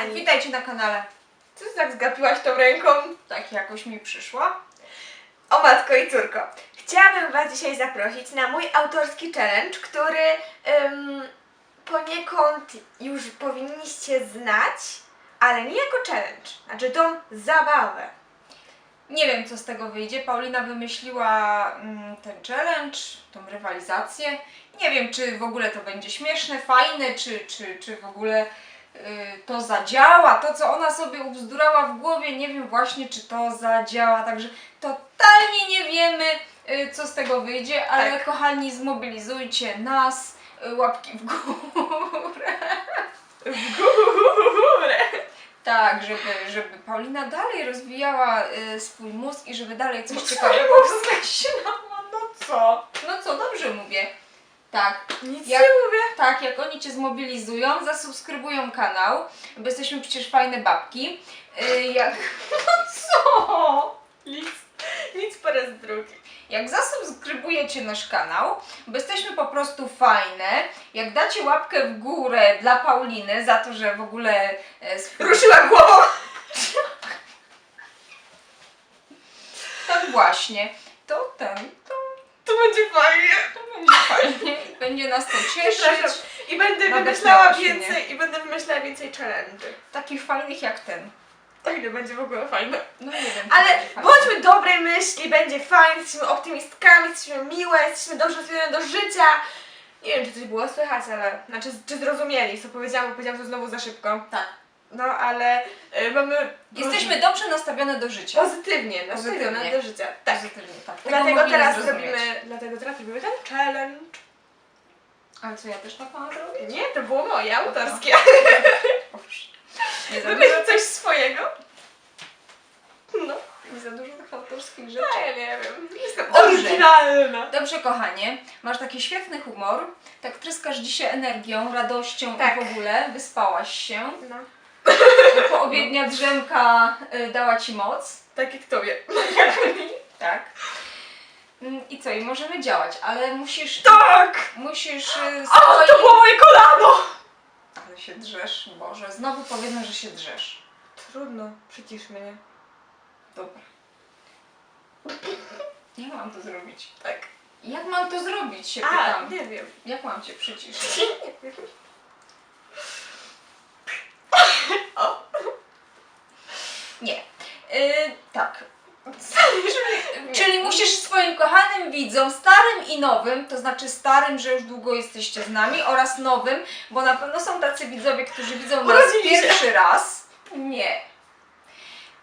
kochani. Witajcie na kanale. Co ty tak zgapiłaś tą ręką? Tak jakoś mi przyszła. O matko i córko. Chciałabym Was dzisiaj zaprosić na mój autorski challenge, który ym, poniekąd już powinniście znać, ale nie jako challenge. Znaczy tą zabawę. Nie wiem, co z tego wyjdzie. Paulina wymyśliła mm, ten challenge, tą rywalizację. Nie wiem, czy w ogóle to będzie śmieszne, fajne, czy, czy, czy w ogóle to zadziała. To, co ona sobie ubzdurała w głowie, nie wiem właśnie, czy to zadziała. Także totalnie nie wiemy, y, co z tego wyjdzie, ale Tak. kochani, zmobilizujcie nas. y, Łapki w górę. W górę. Tak, żeby, żeby Paulina dalej rozwijała y, swój mózg i żeby dalej coś Bo ciekawego. No co? No co, dobrze mówię. Tak, Nic Jak- nie mówię. tak, jak oni Cię zmobilizują, zasubskrybują kanał, bo jesteśmy przecież fajne babki. Y, jak, no co? Nic, nic po raz drugi. Jak zasubskrybujecie nasz kanał, bo jesteśmy po prostu fajne, jak dacie łapkę w górę dla Pauliny za to, że w ogóle e, swój Ruszyła głową. Tak właśnie. To ten, to, będzie fajnie. to będzie fajnie. Będzie nas to Przepraszam. cieszyć. I będę Nawet wymyślała więcej, i będę wymyślała więcej challenge'y. Takich fajnych jak ten. To ile będzie w ogóle fajne. No nie wiem. Ale fajny. bądźmy dobrej myśli, będzie fajnie, jesteśmy optymistkami, jesteśmy miłe, jesteśmy dobrze nastawione do życia. Nie wiem, czy coś było słychać, ale, znaczy, czy zrozumieli, co powiedziałam, bo powiedziałam to znowu za szybko. Tak. No, ale y, mamy... Jesteśmy dobrze nastawione do życia. Pozytywnie, nastawione Pozytywnie. do życia. Tak. Pozytywnie, tak. Tego Dlatego mogli nie teraz zrozumieć. robimy, dlatego teraz robimy ten challenge. Ale co, ja też tak mam zrobić? Nie, to było moje, autorskie. Owszem. Nie za Wymyśl dużo, coś swojego. No, nie za dużo tych autorskich a rzeczy. ja nie wiem. Jestem Dobrze. oryginalna. Dobrze, kochanie, masz taki świetny humor, tak tryskasz dzisiaj energią, radością Tak. i w ogóle, wyspałaś się. No, Poobiednia drzemka y, dała ci moc. tak jak tobie. Tak. Mm, I co, i możemy działać, ale musisz. Tak! Musisz. y, O, to było moje kolano! Ale się drzesz, Boże, znowu powiedzmy, że się drzesz. Trudno, przycisz mnie. Dobra. Jak mam to zrobić? Tak. Jak mam to zrobić, się A, pytam. nie wiem. Jak mam cię przyciszyć? Nie wiem. O, Nie. Y, tak. Czyli musisz swoim kochanym widzom, starym i nowym, to znaczy starym, że już długo jesteście z nami, oraz nowym, bo na pewno są tacy widzowie, którzy widzą nas Urodzili się. pierwszy raz. Nie.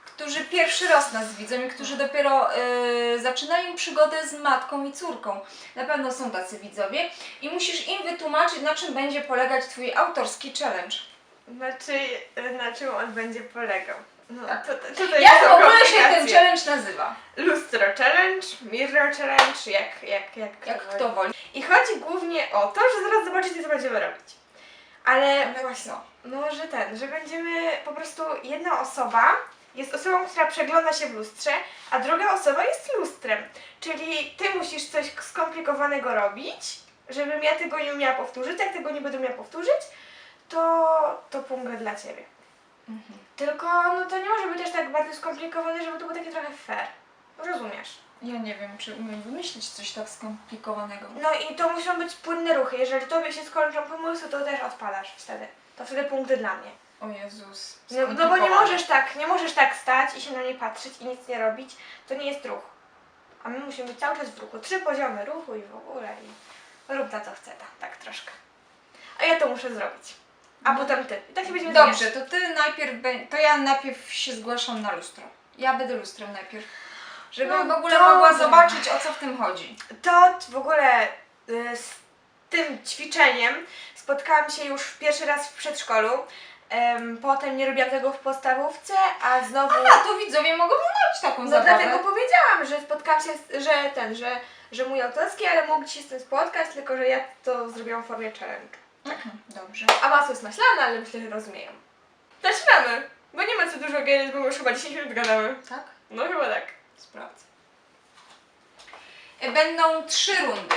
Którzy pierwszy raz nas widzą i którzy dopiero y, zaczynają przygodę z matką i córką. Na pewno są tacy widzowie i musisz im wytłumaczyć, na czym będzie polegać Twój autorski challenge. Znaczy, na czym on będzie polegał? No, to, to, tutaj Jak w ogóle się ten challenge nazywa? Lustro challenge, mirror challenge, jak, jak, jak, Jak kto woli. I chodzi głównie o to, że zaraz zobaczycie, co będziemy robić. Ale Ale właśnie, co? no, że ten, że będziemy po prostu jedna osoba jest osobą, która przegląda się w lustrze, a druga osoba jest lustrem. Czyli ty musisz coś skomplikowanego robić, żebym ja tego nie umiała powtórzyć. Jak tego nie będę umiała powtórzyć, to, to punkt dla ciebie. Mhm. Tylko no to nie może być też tak bardzo skomplikowane, żeby to było takie trochę fair. Rozumiesz? Ja nie wiem, czy umiem wymyślić coś tak skomplikowanego. No i to muszą być płynne ruchy. Jeżeli tobie się skończą pomysły, to też odpadasz wtedy. To wtedy punkty dla mnie. O Jezus. No, no bo nie możesz tak, nie możesz tak stać i się na nie patrzeć i nic nie robić. To nie jest ruch. A my musimy być cały czas w ruchu. Trzy poziomy ruchu i w ogóle i rób ta co chce, tak, tak troszkę. A ja to muszę zrobić. A potem ty. I tak się będziemy Dobrze, zmieniać. to ty najpierw, bę- to ja najpierw się zgłaszam na lustro. Ja będę lustrem najpierw. Żeby No w ogóle dobra. mogła zobaczyć, o co w tym chodzi. To w ogóle y, z tym ćwiczeniem spotkałam się już pierwszy raz w przedszkolu. Em, potem nie robiłam tego w podstawówce, a znowu. A to widzowie mogą robić taką No zabawę. dlatego powiedziałam, że spotkałam się, z, że ten, że, że mój autorski, ale mógł się z tym spotkać, tylko że ja to zrobiłam w formie challenge. Mhm, Dobrze. A masło jest maślane, ale myślę, że rozumieją. Zaczynamy! Bo nie ma co dużo gadać, bo już chyba 10 minut gadamy. Tak? No chyba tak. Sprawdzę. E, Będą trzy rundy.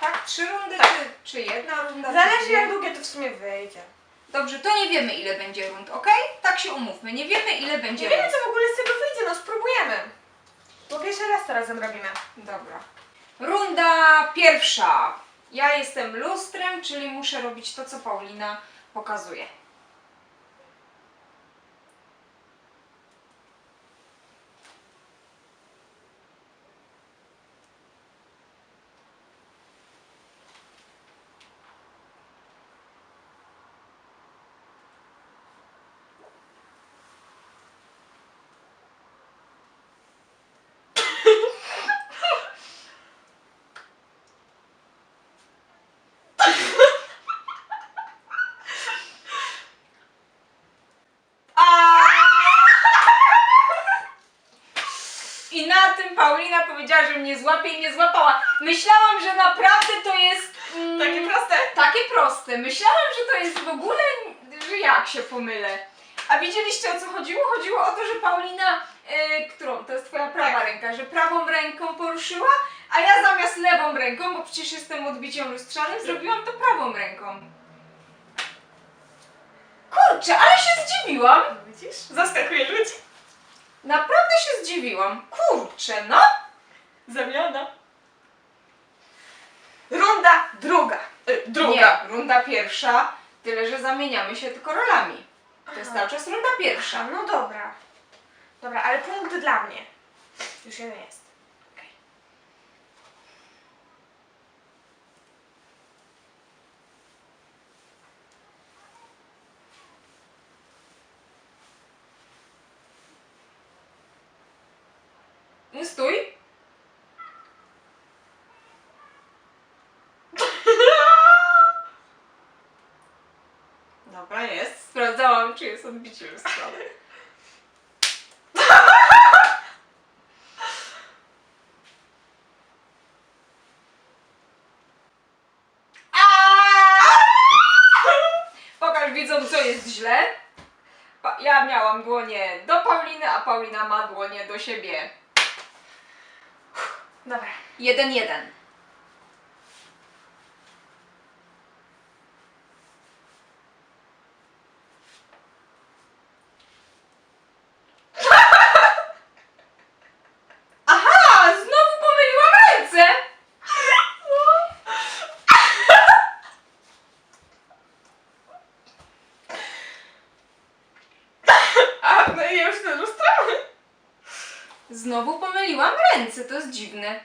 Tak? Trzy rundy, Tak. Czy, czy jedna runda? czy Zależy dwie? jak długie to w sumie wyjdzie. Dobrze, to nie wiemy ile będzie rund, ok? Tak się umówmy, nie wiemy ile będzie Nie wiemy, rund. co w ogóle z tego wyjdzie, no spróbujemy. Bo pierwszy raz to razem robimy. Dobra. Runda pierwsza. Ja jestem lustrem, czyli muszę robić to, co Paulina pokazuje. I na tym Paulina powiedziała, że mnie złapie i mnie złapała. Myślałam, że naprawdę to jest. mm, Takie proste. takie proste. Myślałam, że to jest w ogóle, że jak się pomylę. A widzieliście o co chodziło? Chodziło o to, że Paulina, y, którą, to jest twoja prawa Tak. ręka, że prawą ręką poruszyła, a ja zamiast lewą ręką, bo przecież jestem odbiciem lustrzanym, zrobiłam to prawą ręką. Kurczę, ale się zdziwiłam. Widzisz? Zaskakuje ludzi. Naprawdę się zdziwiłam. Kurczę, no. Zamiana. Runda druga. Y, druga. Nie, runda pierwsza, tyle że zamieniamy się tylko rolami. To jest Aha. cały czas runda pierwsza. No dobra. Dobra, ale punkt dla mnie. Już jeden jest. Okej. Nie stój. Dobra, jest. Sprawdzałam, czy jest odbicie lustrzane. Pokaż widzom, co jest źle. Pa- Ja miałam dłonie do Pauliny, a Paulina ma dłonie do siebie. Dobra. Jeden, jeden. Aha! Znowu pomyliłam ręce! A, no i ja już ten lustramy. Znowu pomyliłam ręce, to jest dziwne.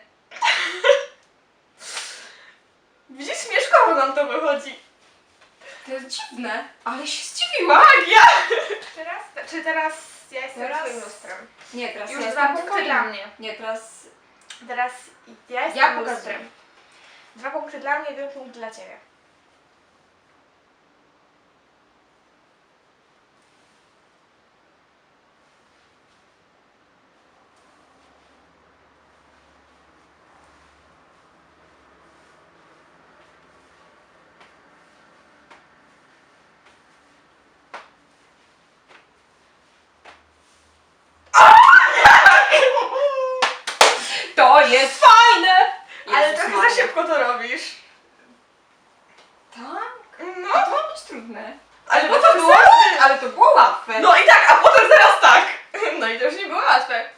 Widzisz, śmieszkowo nam to wychodzi. To jest dziwne, ale się zdziwiłam. Magia! Teraz, czy teraz ja jestem Teraz- twoim lustrem? Nie, teraz Już ja dwa jestem punkty twoim. dla mnie. Nie, teraz Teraz ja jestem ja pokazuję. lustrem. Dwa punkty dla mnie, jeden punkt dla ciebie. To jest fajne! Ale Jezus trochę Maria. za szybko to robisz. Tak? No, to ma być trudne. ale bo to było, ale to było łatwe. No i tak, a potem teraz tak. No i to już nie było łatwe.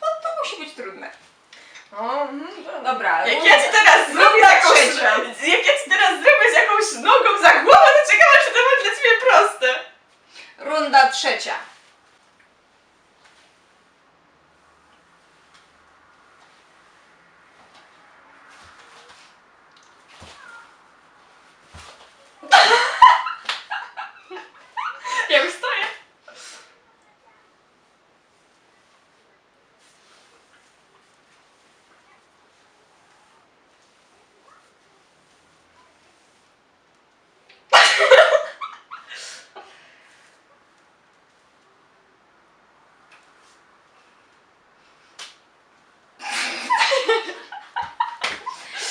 No to musi być trudne. O, mhm, Dobra, Jak ja ci teraz zrobię runda jakąś, trzecia. jak ja ci teraz zrobię z jakąś nogą za głowę, to ciekawe, czy to będzie dla ciebie proste. Runda trzecia. Ja już stoję.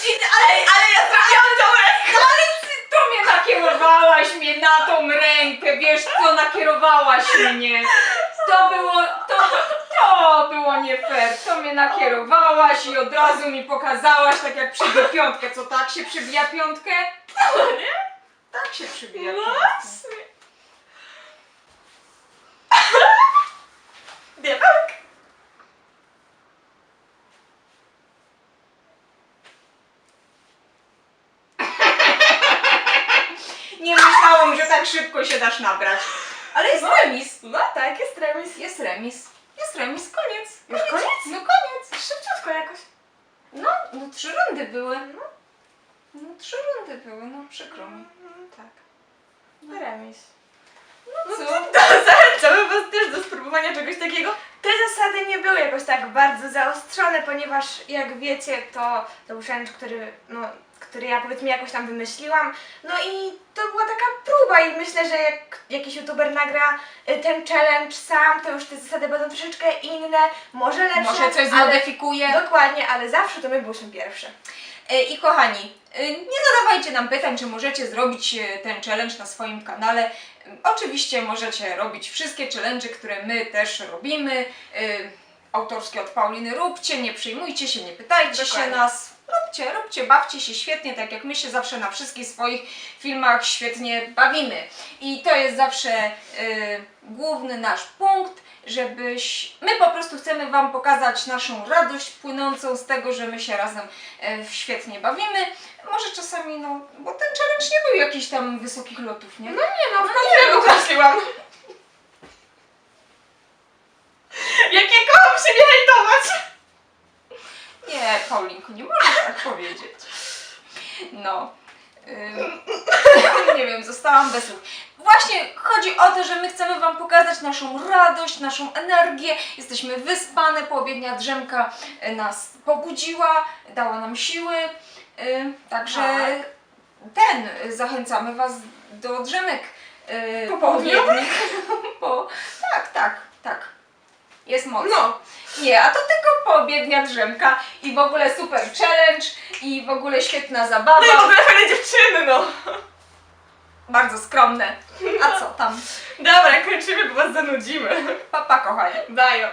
I, ale, ale ja zrobiłam tą rękę. Ale ty to mnie nakierowałaś mnie na tą rękę, wiesz co, nakierowałaś mnie. To było, to, to było nie fair. To mnie nakierowałaś i od razu mi pokazałaś, tak jak przybija piątkę. Co, tak się przybija piątkę? Tak się przybija piątkę. właśnie. Diabełek. Nie myślałam, że tak szybko się dasz nabrać. Ale jest remis. No tak, jest remis. Jest remis. Jest remis, koniec. Już koniec? No koniec. Szybciutko jakoś. No, no trzy rundy były. No, no trzy rundy były, no przykro mi. Mm, tak. Remis. No co? To zachęcamy Was też do spróbowania czegoś takiego. Te zasady nie były jakoś tak bardzo zaostrzone, ponieważ jak wiecie, to, to był challenge, który, no, który ja powiedzmy jakoś tam wymyśliłam. No i to była taka próba i myślę, że jak jakiś youtuber nagra y, ten challenge sam, to już te zasady będą troszeczkę inne, może lepsze. Może coś ale, zmodyfikuje. Dokładnie, ale zawsze to my byliśmy pierwsze. E, I kochani, e, nie zadawajcie nam pytań, czy możecie zrobić ten challenge na swoim kanale. Oczywiście możecie robić wszystkie challenge, które my też robimy. Autorskie od Pauliny róbcie, nie przejmujcie się, nie pytajcie się Dokładnie. nas. Róbcie, róbcie, bawcie się świetnie, tak jak my się zawsze na wszystkich swoich filmach świetnie bawimy. I to jest zawsze e, główny nasz punkt, żebyś. My po prostu chcemy Wam pokazać naszą radość płynącą z tego, że my się razem e, świetnie bawimy. Może czasami, no, bo ten challenge nie był jakichś tam wysokich lotów, nie? Nie no, w końcu ja go wymyśliłam. Jakie kocham się nie hejtować! Nie, Paulinku, nie możesz tak powiedzieć. No. Ym, nie wiem, zostałam bez słów. Właśnie chodzi o to, że my chcemy Wam pokazać naszą radość, naszą energię. Jesteśmy wyspane, poobiednia drzemka nas pobudziła, dała nam siły. Ym, Także ten, y, zachęcamy Was do drzemek y, Po południu? Po, tak, tak, tak. Jest moc. No, Nie, a to tylko poobiednia drzemka i w ogóle super challenge i w ogóle świetna zabawa. no i w ogóle fajne dziewczyny, no. Bardzo skromne. A co tam? Dobra, kończymy, bo was zanudzimy. Papa kochani. Dajo.